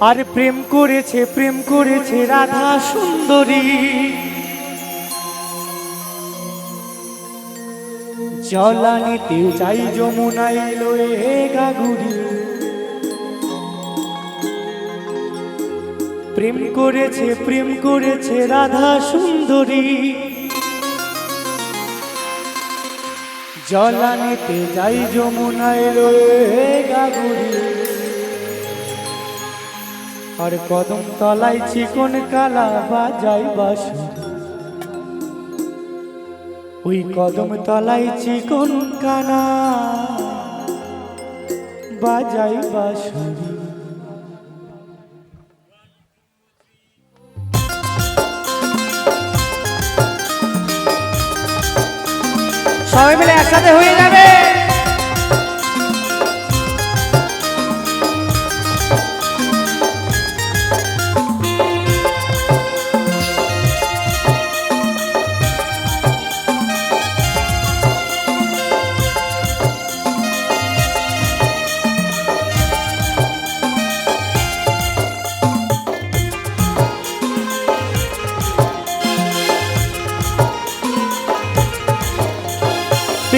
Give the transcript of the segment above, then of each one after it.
আর প্রেম করেছে প্রেম করেছে রাধা সুন্দরী। জলানিতে যাই যমুনাই লয়ে গাগুড়ি প্রেম করেছে প্রেম করেছে রাধা সুন্দরী। জলানিতে যাই যমুনায় রয়ে গাগুড়ি আর কদম তলায় চিকন কালা বাজাই বাসু। ওই কদম তলায় চিকন কানা বাজাই বাসুরি সবাই মিলে একসাথে হয়ে যাবে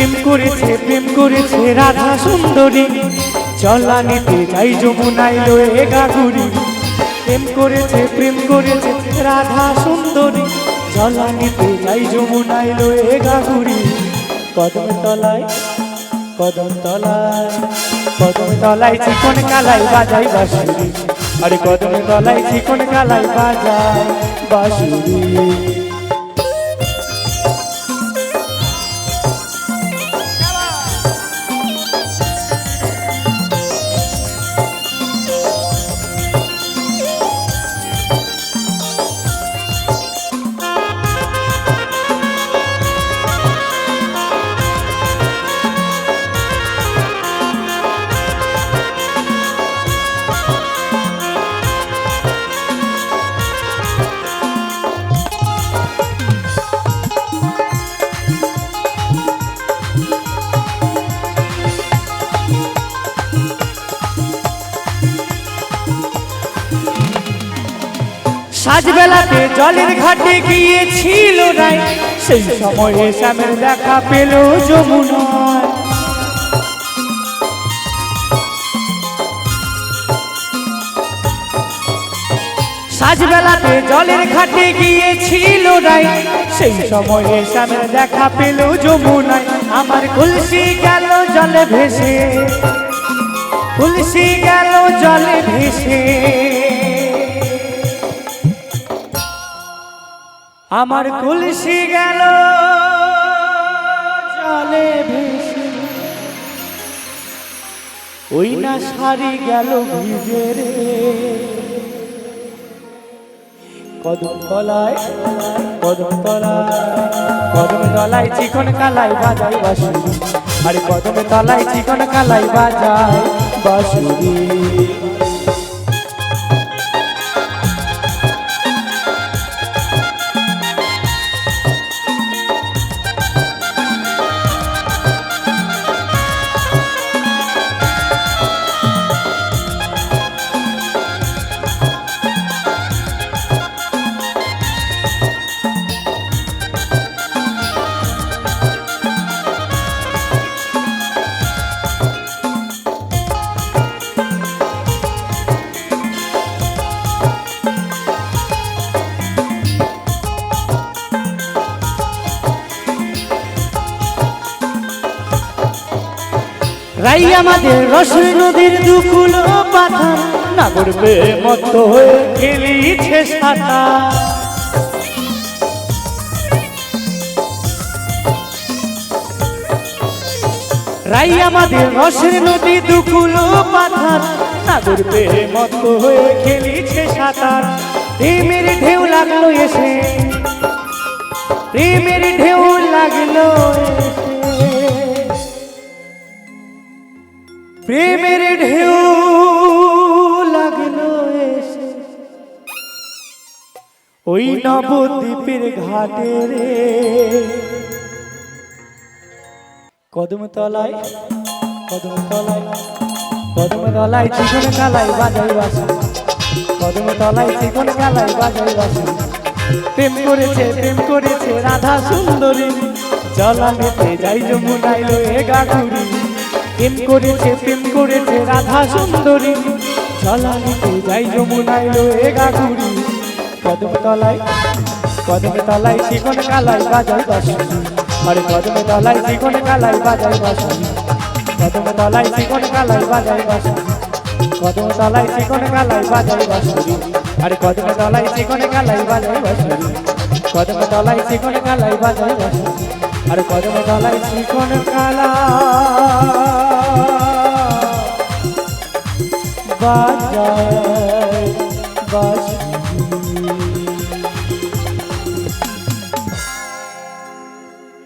প্রেম করেছে প্রেম করেছে রাধা সুন্দরী। চলানিতে যাই যমুনাই লয়ে গাগুরি প্রেম করেছে প্রেম করেছে রাধা সুন্দরী। চলানিতে যাই যমুনাই লয়ে গাগুরি কদম তলায় কদম তলায় কদম তলায় চিকন কালাই বাজাই বাসুরি আরে কদম তলায় চিকন কালাই বাজাই বাসুরি সাজবেলাতে জলের ঘাটে গিয়েছিল রাই সেই সময়ে শ্যামের দেখা পেল যমুনায়। সাজবেলাতে জলের ঘাটে গিয়েছিল রাই সেই সময়ে শ্যামের দেখা পেল যমুনায়। আমার কুলসি গেল জলে ভেসে। তুলসী গেল জলে ভেসে। আমার কুলসি গেল। জলে ভেসে। ওই না সারি গেল ভিজে রে। কদম তলায় কদম তলায় কদম তলায় চিকন কালাই বাজাই বাসুরি আরে কদম তলায় চিকন কালাই বাজাই বাসুরি রাই আমাদের রসই নদীর দুকুল পাথর নাগর বেয়ে মত হয়ে খেলিছে সাঁতার রাই আমাদের রসের নদী দুকুল পাথর নাগর বেয়ে মত হয়ে খেলিছে সাঁতার প্রেমের ঢেউ লাগল এসে। প্রেমের ঢেউ লাগল এসে। প্রেমের ঢেউ লাগল এসে। ওই নবদ্বীপের ঘাটে রে। কদম তলায় কদম তলায় চিকন কালাই বাজাই বাসা। কদম তলায় চিকন কালাই বাজাই বাসুরি প্রেম করেছে প্রেম করেছে রাধা সুন্দরী। জলানেতে যাই যমুনাই লয়ে গাগুরি প্রেম করেছে প্রেম করেছে রাধা সুন্দরী। জলানেতে যাই যমুনাই লয়ে গাগুরি কদম তলায় কদম তলায় চিকন কালাই বাজাই বাসুরি আরে কদম তলায় চিকন কালাই বাজাই বাসুরি কদম তলায় চিকন কালাই বাজাই বাসুরি কদম তলায় চিকন কালাই বাজাই বাসুরি আরে কদম তলায় চিকন কালাই বাজাই বাসুরি কদম তলায় চিকন কালাই বাজাই বাসুরি আরে কদম তলায় চিকন কালা